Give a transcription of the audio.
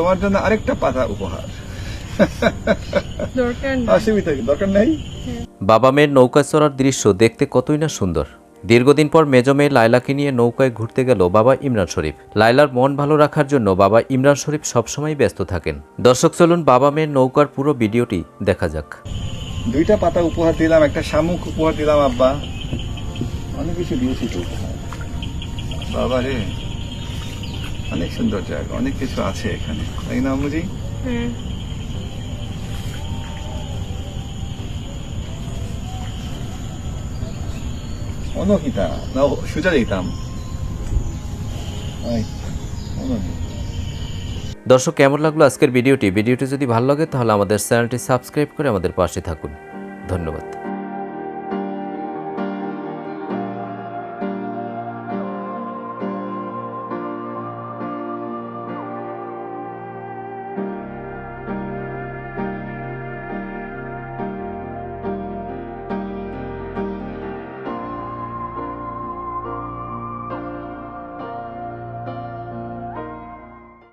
তোমার জন্য আরেকটা পাতা উপহার। অসুবিধা কি? দরকার নেই? বাবা মেয়ের নৌকা চড়ার দৃশ্য দেখতে কতই না সুন্দর। দীর্ঘদিন পর মেজ মেয়ে লাইলাকে নিয়ে নৌকায় ঘুরতে গেল বাবা ইমরান শরীফ। লাইলার মন ভালো রাখার জন্য বাবা ইমরান শরীফ সবসময় ব্যস্ত থাকেন। দর্শক চলুন বাবা মেয়ের নৌকার পুরো ভিডিওটি দেখা যাক। দুইটা পাতা উপহার দিলাম একটা শামুক উপহার দিলাম আব্বা। অনেক কিছু দিয়েছি তো। বাবা রে। অনেক সুন্দর জায়গা অনেক কিছু আছে এখানে। তাই না মুজি অনহিতা না সুজা দিতাম দর্শক কেমন লাগল আজকের ভিডিওটি? ভিডিওটি যদি ভালো লাগে তাহলে আমাদের চ্যানেলটি সাবস্ক্রাইব করে আমাদের পাশে থাকুন। ধন্যবাদ।